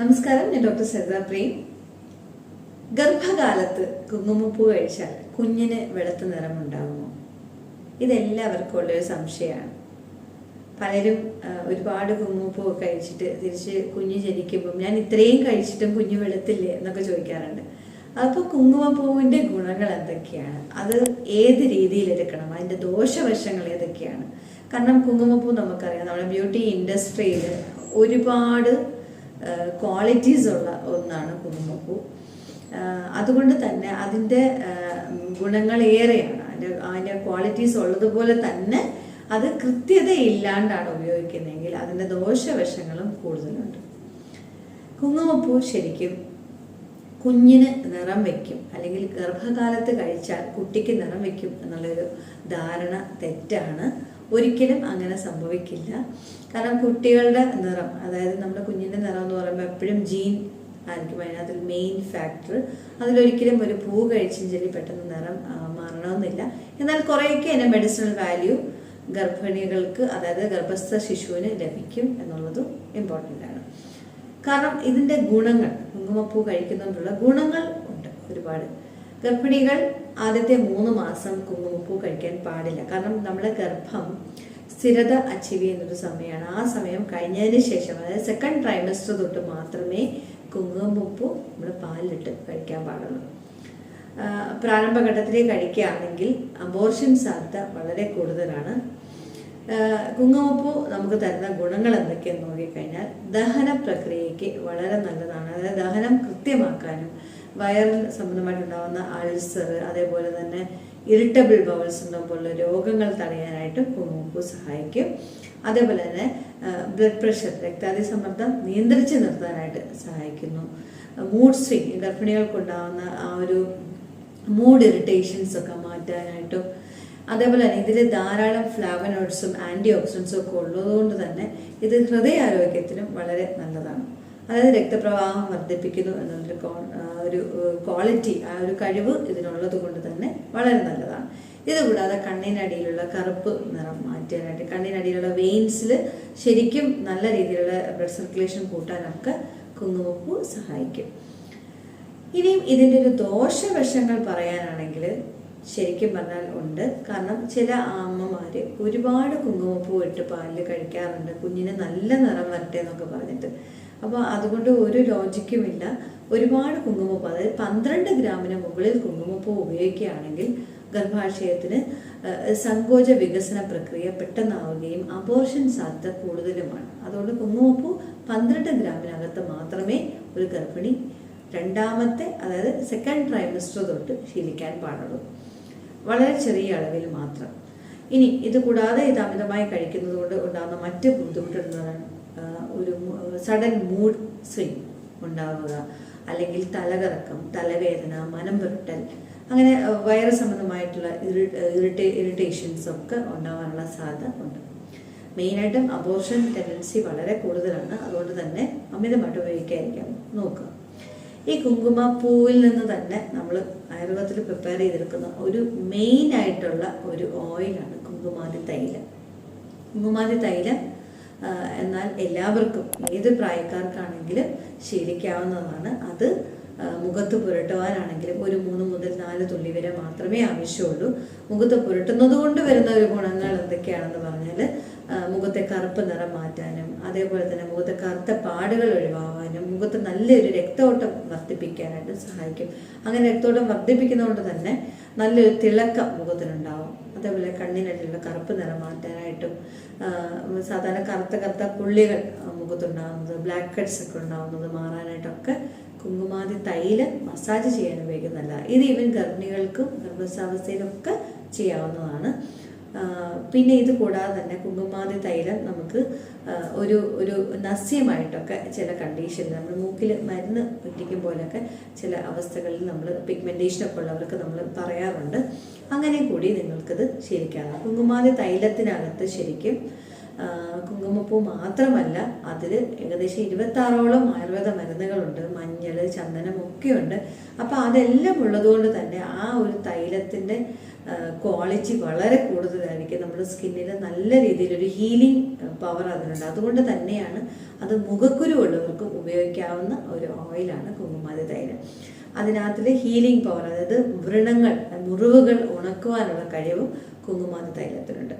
നമസ്കാരം ഞാൻ ഡോക്ടർ സരിത പ്രേം. ഗർഭകാലത്ത് കുങ്കുമപ്പൂ കഴിച്ചാൽ കുഞ്ഞിന് വെളുത്ത നിറമുണ്ടാകുമോ ഇതെല്ലാവർക്കും ഉള്ളൊരു സംശയമാണ്. പലരും ഒരുപാട് കുങ്കുമപ്പൂ കഴിച്ചിട്ട് തിരിച്ച് കുഞ്ഞ് ജനിക്കുമ്പം ഞാൻ ഇത്രയും കഴിച്ചിട്ടും കുഞ്ഞ് വെളുത്തില്ലേ എന്നൊക്കെ ചോദിക്കാറുണ്ട്. അപ്പോൾ കുങ്കുമപ്പൂവിന്റെ ഗുണങ്ങൾ എന്തൊക്കെയാണ്? അത് ഏത് രീതിയിൽ എടുക്കണം? അതിന്റെ ദോഷവശങ്ങൾ ഏതൊക്കെയാണ്? കാരണം കുങ്കുമപ്പൂ നമുക്കറിയാം നമ്മുടെ ബ്യൂട്ടി ഇൻഡസ്ട്രിയിൽ ഒരുപാട് ക്വാളിറ്റീസ് ഉള്ള ഒന്നാണ് കുങ്കുമപ്പൂ അതുകൊണ്ട് തന്നെ അതിന്റെ ഗുണങ്ങൾ ഏറെയാണ് അതിന്റെ അതിന്റെ ക്വാളിറ്റീസ് ഉള്ളതുപോലെ തന്നെ അത് കൃത്യതയില്ലാണ്ടാണ് ഉപയോഗിക്കുന്നതെങ്കിൽ അതിന്റെ ദോഷവശങ്ങളും കൂടുതലുണ്ട്. കുങ്കുമപ്പൂ ശരിക്കും കുഞ്ഞിന് നിറം വെക്കും. അല്ലെങ്കിൽ ഗർഭകാലത്ത് കഴിച്ചാൽ കുട്ടിക്ക് നിറം വെക്കും എന്നുള്ളൊരു ധാരണ തെറ്റാണ്. ഒരിക്കലും അങ്ങനെ സംഭവിക്കില്ല. കാരണം കുട്ടികളുടെ നിറം അതായത് നമ്മുടെ കുഞ്ഞിന്റെ നിറം എന്ന് പറയുമ്പോൾ എപ്പോഴും ജീൻ ആയിരിക്കും അതിനകത്ത് മെയിൻ ഫാക്ടർ അതിലൊരിക്കലും ഒരു പൂ കഴിച്ചും ചെല്ലി പെട്ടെന്ന് നിറം മാറണമെന്നില്ല. എന്നാൽ കുറേയൊക്കെ അതിന്റെ മെഡിസിനൽ വാല്യൂ ഗർഭിണികൾക്ക് അതായത് ഗർഭസ്ഥ ശിശുവിന് ലഭിക്കും എന്നുള്ളതും ഇമ്പോർട്ടന്റ് ആണ്. കാരണം ഇതിന്റെ ഗുണങ്ങൾ കുങ്കുമപ്പൂ കഴിക്കുന്നതുകൊണ്ടുള്ള ഗുണങ്ങൾ ഉണ്ട് ഒരുപാട്. ഗർഭിണികൾ ആദ്യത്തെ മൂന്ന് മാസം കുങ്കുമപ്പൂ കഴിക്കാൻ പാടില്ല. കാരണം നമ്മുടെ ഗർഭം സ്ഥിരത അച്ചീവ് ചെയ്യുന്നൊരു സമയമാണ്. ആ സമയം കഴിഞ്ഞതിന് ശേഷം അതായത് സെക്കൻഡ് ട്രൈമസ്റ്റർ തൊട്ട് മാത്രമേ കുങ്കുമപ്പൂ നമ്മൾ പാലിലിട്ട് കഴിക്കാൻ പാടുള്ളൂ. പ്രാരംഭഘട്ടത്തിലേക്ക് കഴിക്കുകയാണെങ്കിൽ അബോർഷൻ സാധ്യത വളരെ കൂടുതലാണ്. കുങ്കുമപ്പൂ നമുക്ക് തരുന്ന ഗുണങ്ങൾ എന്തൊക്കെയെന്ന് നോക്കിക്കഴിഞ്ഞാൽ ദഹന പ്രക്രിയയ്ക്ക് വളരെ നല്ലതാണ്. അതായത് ദഹനം കൃത്യമാക്കാനും വയറിൽ സംബന്ധമായിട്ടുണ്ടാകുന്ന അൾസർ അതേപോലെ തന്നെ ഇറിറ്റബിൾ ബവൽ സിൻഡ്രോം പോലുള്ള രോഗങ്ങൾ തടയാനായിട്ട് കുങ്കുമപ്പൂ സഹായിക്കും. അതേപോലെ തന്നെ ബ്ലഡ് പ്രഷർ രക്താതി സമ്മർദ്ദം നിയന്ത്രിച്ച് നിർത്താനായിട്ട് സഹായിക്കുന്നു. മൂഡ് സ്വിങ് ഗർഭിണികൾക്കുണ്ടാകുന്ന ആ ഒരു മൂഡ് ഇറിറ്റേഷൻസ് ഒക്കെ മാറ്റാനായിട്ടും അതേപോലെ തന്നെ ഇതിൽ ധാരാളം ഫ്ലാവനോയിഡ്സും ആന്റി ഓക്സിഡൻസും ഒക്കെ ഉള്ളതുകൊണ്ട് തന്നെ ഇത് ഹൃദയാരോഗ്യത്തിനും വളരെ നല്ലതാണ്. അതായത് രക്തപ്രവാഹം വർദ്ധിപ്പിക്കുന്നു എന്നുള്ളൊരു കോ- ഒരു ക്വാളിറ്റി ആ ഒരു കഴിവ് ഇതിനുള്ളത് കൊണ്ട് തന്നെ വളരെ നല്ലതാണ്. ഇതുകൂടാതെ കണ്ണിനടിയിലുള്ള കറുപ്പ് നിറം മാറ്റാനായിട്ട് കണ്ണിനടിയിലുള്ള വെയിൻസിൽ ശരിക്കും നല്ല രീതിയിലുള്ള ബ്ലഡ് സർക്കുലേഷൻ കൂട്ടാനൊക്കെ കുങ്കുമപ്പൂ സഹായിക്കും. ഇനിയും ഇതിന്റെ ഒരു ദോഷവശങ്ങൾ പറയാനാണെങ്കിൽ ശരിക്കും പറഞ്ഞാൽ ഉണ്ട്. കാരണം ചില അമ്മമാർ ഒരുപാട് കുങ്കുമപ്പൂ ഇട്ട് പാലിൽ കഴിക്കാറുണ്ട്. കുഞ്ഞിന് നല്ല നിറം വരട്ടെ എന്നൊക്കെ പറഞ്ഞിട്ട്. അപ്പോൾ അതുകൊണ്ട് ഒരു ലോജിക്കുമില്ല ഒരുപാട് കുങ്കുമപ്പൂ അതായത് പന്ത്രണ്ട് ഗ്രാമിന് മുകളിൽ കുങ്കുമപ്പൂ ഉപയോഗിക്കുകയാണെങ്കിൽ ഗർഭാശയത്തിന് സങ്കോച വികസന പ്രക്രിയ പെട്ടെന്നാവുകയും അബോർഷൻ സാധ്യത കൂടുതലുമാണ്. അതുകൊണ്ട് കുങ്കുമപ്പൂ പന്ത്രണ്ട് ഗ്രാമിനകത്ത് മാത്രമേ ഒരു ഗർഭിണി രണ്ടാമത്തെ അതായത് സെക്കൻഡ് ട്രൈമസ്റ്റർ തൊട്ട് ശീലിക്കാൻ പാടുള്ളൂ. വളരെ ചെറിയ അളവിൽ മാത്രം. ഇനി ഇത് കൂടാതെ ഇത് അമിതമായി കഴിക്കുന്നത് കൊണ്ട് ഉണ്ടാകുന്ന മറ്റ് ബുദ്ധിമുട്ടുകളാണ് ആ, ഒരു സഡൻ മൂഡ് സ്വിങ് ഉണ്ടാവുക. അല്ലെങ്കിൽ തലകറക്കം തലവേദന മനം പുരട്ടൽ അങ്ങനെ വൈറസ് സംബന്ധമായിട്ടുള്ള ഇറിറ്റേ ഇറിറ്റേഷൻസ് ഒക്കെ ഉണ്ടാവാനുള്ള സാധ്യത ഉണ്ട്. മെയിനായിട്ടും അബോർഷൻ ടെൻഡൻസി വളരെ കൂടുതലാണ്. അതുകൊണ്ട് തന്നെ അമിതമായിട്ട് ഉപയോഗിക്കാതിരിക്കാൻ നോക്കുക. ഈ കുങ്കുമ പൂവിൽ നിന്ന് തന്നെ നമ്മൾ ആയുർവേദത്തിൽ പ്രിപ്പയർ ചെയ്തെടുക്കുന്ന ഒരു മെയിൻ ആയിട്ടുള്ള ഒരു ഓയിലാണ് കുങ്കുമാതി തൈലം. കുങ്കുമാതി തൈലം എന്നാൽ എല്ലാവർക്കും ഏത് പ്രായക്കാർക്കാണെങ്കിലും ശീലിക്കാവുന്നതാണ്. അത് മുഖത്ത് പുരട്ടുവാനാണെങ്കിലും ഒരു മൂന്ന് മുതൽ നാല് തുള്ളി വരെ മാത്രമേ ആവശ്യമുള്ളൂ. മുഖത്ത് പുരട്ടുന്നത് കൊണ്ട് വരുന്ന ഒരു ഗുണങ്ങൾ എന്തൊക്കെയാണെന്ന് പറഞ്ഞാൽ മുഖത്തെ കറുപ്പ് നിറം മാറ്റാനും അതേപോലെ തന്നെ മുഖത്തെ കറുത്ത പാടുകൾ ഒഴിവാകാനും മുഖത്ത് നല്ലൊരു രക്തോട്ടം വർദ്ധിപ്പിക്കാനായിട്ട് സഹായിക്കും. അങ്ങനെ രക്തോട്ടം വർദ്ധിപ്പിക്കുന്നതുകൊണ്ട് തന്നെ നല്ലൊരു തിളക്കം മുഖത്തിനുണ്ടാവും. അതേപോലെ കണ്ണിനടിയിലുള്ള കറുപ്പ് നിറം മാറ്റാനായിട്ടും സാധാരണ കറുത്ത കറുത്ത പുള്ളികൾ മുഖത്തുണ്ടാകുന്നത് ബ്ലാക്ക് ഹെഡ്സ് ഒക്കെ ഉണ്ടാകുന്നത് മാറാനായിട്ടൊക്കെ കുങ്കുമാതി തൈൽ മസാജ് ചെയ്യാൻ ഉപയോഗിക്കുന്നതല്ല. ഇത് ഈവൻ ഗർഭിണികൾക്കും ഗർഭസ്ഥാവസ്ഥയിലൊക്കെ ചെയ്യാവുന്നതാണ്. പിന്നെ ഇത് കൂടാതെ തന്നെ കുങ്കുമാതി തൈലം നമുക്ക് ഒരു ഒരു നസ്യമായിട്ടൊക്കെ ചില കണ്ടീഷൻ നമ്മൾ മൂക്കിൽ മരുന്ന് പറ്റിക്കും പോലെയൊക്കെ ചില അവസ്ഥകളിൽ നമ്മൾ പിഗ്മെന്റേഷനൊക്കെ ഉള്ളവർക്ക് നമ്മൾ പറയാറുണ്ട്. അങ്ങനെ കൂടി നിങ്ങൾക്കിത് ശീലിക്കാവുന്ന കുങ്കുമാതി തൈലത്തിനകത്ത് ശരിക്കും കുങ്കുമപ്പൂ മാത്രമല്ല അതിൽ ഏകദേശം ഇരുപത്താറോളം ആയുർവേദ മരുന്നുകളുണ്ട്. മഞ്ഞൾ ചന്ദനം ഒക്കെയുണ്ട്. അപ്പോൾ അതെല്ലാം ഉള്ളതുകൊണ്ട് തന്നെ ആ ഒരു തൈലത്തിന്റെ ക്വാളിറ്റി വളരെ കൂടുതലായിരിക്കും. നമ്മുടെ സ്കിന്നിൽ നല്ല രീതിയിലൊരു ഹീലിംഗ് പവർ അതിനുണ്ട്. അതുകൊണ്ട് തന്നെയാണ് അത് മുഖക്കുരു ഉള്ളവർക്ക് ഉപയോഗിക്കാവുന്ന ഒരു ഓയിലാണ് കുങ്കുമാതി തൈലം അതിനകത്തിൽ ഹീലിംഗ് പവർ അതായത് വ്രണങ്ങൾ മുറിവുകൾ ഉണക്കുവാനുള്ള കഴിവും കുങ്കുമാതി തൈലത്തിനുണ്ട്.